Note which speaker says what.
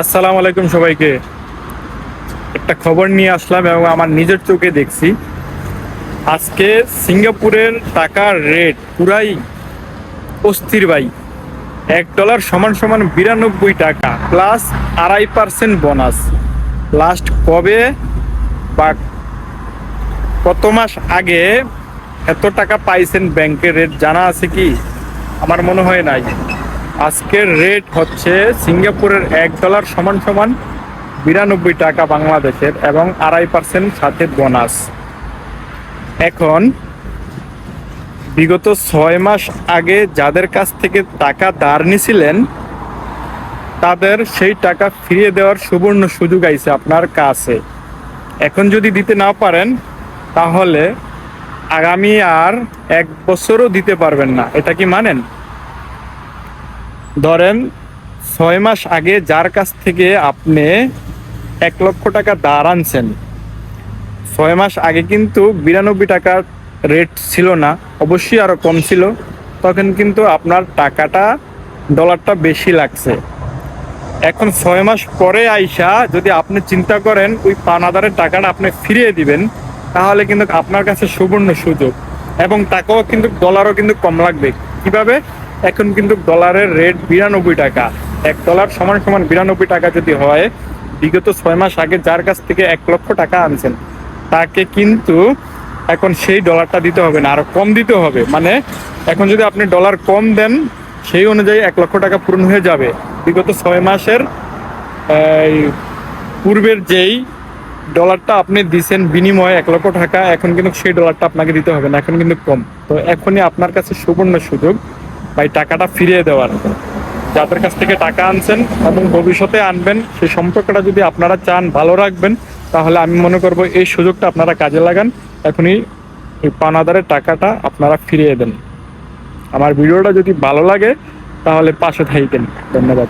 Speaker 1: আসসালামু আলাইকুম সবাইকে। একটা খবর নিয়ে আসলাম এবং আমার নিজের চোখে দেখছি। আজকে সিঙ্গাপুরের টাকার রেট পুরাই অস্থির ভাই। এক ডলার সমান সমান বিরানব্বই টাকা প্লাস আড়াই পার্সেন্ট বোনাস লাস্ট কবে বা কত মাস আগে এত টাকা পাইছেন ব্যাংকের রেট জানা আছে কি? আমার মনে হয় নাই। আজকের রেট হচ্ছে সিঙ্গাপুরের এক ডলার সমান সমান বিরানব্বই টাকা বাংলাদেশের এবং আড়াই পার্সেন্ট সাথে বোনাস এখন বিগত ছয় মাস আগে যাদের কাছ থেকে টাকা ধার নিছিলেন, তাদের সেই টাকা ফিরিয়ে দেওয়ার সুবর্ণ সুযোগ আইছে আপনার কাছে। এখন যদি দিতে না পারেন, তাহলে আগামী আর এক বছরও দিতে পারবেন না। এটা কি মানেন? ধরেন, ছয় মাস আগে যার কাছ থেকে আপনি এক লক্ষ টাকা ধার আনছেন, ছয় মাস আগে কিন্তু বিরানব্বই টাকার রেট ছিল না, অবশ্যই আরও কম ছিল, তখন কিন্তু আপনার টাকাটা ডলারটা বেশি লাগছে। এখন ছয় মাস পরে আইসা যদি আপনি চিন্তা করেন, ওই পানাদারের টাকাটা আপনি ফিরিয়ে দিবেন, তাহলে কিন্তু আপনার কাছে সুবর্ণ সুযোগ এবং টাকাও কিন্তু ডলারও কিন্তু কম লাগবে। কীভাবে? এখন কিন্তু ডলারের রেট বিরানব্বই টাকা। এক ডলার সমান সমান বিরানব্বই টাকা যদি হয়, বিগত ছয় মাস আগে যার কাছ থেকে এক লক্ষ টাকা আনছেন, তাকে কিন্তু এখন সেই ডলারটা দিতে হবে না, আরও কম দিতে হবে। মানে এখন যদি আপনি ডলার কম দেন, সেই অনুযায়ী এক লক্ষ টাকা পূরণ হয়ে যাবে। বিগত ছয় মাসের পূর্বের যেই ডলারটা আপনি দিছেন বিনিময়ে এক লক্ষ টাকা, এখন কিন্তু সেই ডলারটা আপনাকে দিতে হবে না, এখন কিন্তু কম। তো এখনই আপনার কাছে সুবর্ণ সুযোগ। ভাই, টাকাটা ফিরিয়ে দেওয়ার। যাদের কাছ থেকে টাকা আনছেন এবং ভবিষ্যতে আনবেন, সেই সম্পর্কটা যদি আপনারা চান ভালো রাখবেন, তাহলে আমি মনে করব এই সুযোগটা আপনারা কাজে লাগান। এখনই এই পানাদারের টাকাটা আপনারা ফিরিয়ে দেন। আমার ভিডিওটা যদি ভালো লাগে, তাহলে পাশে থাকবেন ধন্যবাদ।